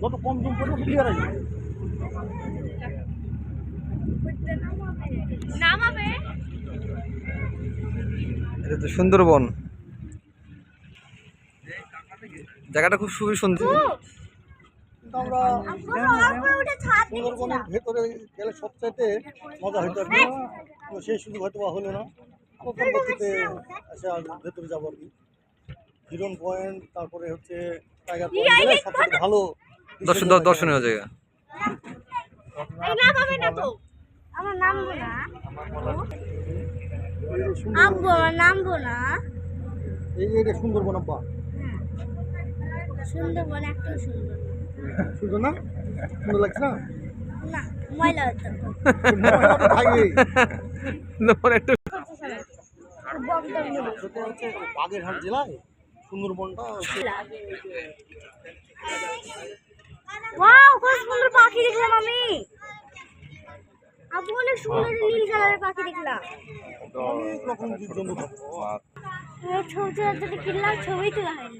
যত কম জুম করব ক্লিয়ার আছে এটা তো সুন্দরবন জায়গাটা খুব খুবই সুন্দর। আমরা সুন্দরবনের ভেতরে গেলে সবচাইতে মজা হইতো কিন্তু সেই সুযোগ হয়তো বা হলো না। পরবর্তীতে এসে ভেতরে যাব আর কি। হিরন পয়েন্ট তারপরে হচ্ছে টাইগার পয়েন্ট সবচেয়ে ভালো দর্শন দর্শনীয় জায়গা নামাবে না আমার নামবো না। সুন্দর আব্বু নামবো না। এই এটা সুন্দরবন আব্বা। সুন্দরবন একটু সুন্দর সুন্দর না? সুন্দর লাগছে না? না ময়লা হতো ময়লা তো থাকবেই। সুন্দরবন একটু হচ্ছে বাগেরহাট জেলায়? সুন্দরবনটা হচ্ছে ওয়াও কত সুন্দর পাখি দেখলাম আমি। আব্বু অনেক সুন্দর নীল কালারের পাখি দেখলাম। অনেক রকম জীবজন্তু থাকে। ছবি তুলতে কিনলাম ছবি তোলা হয়নি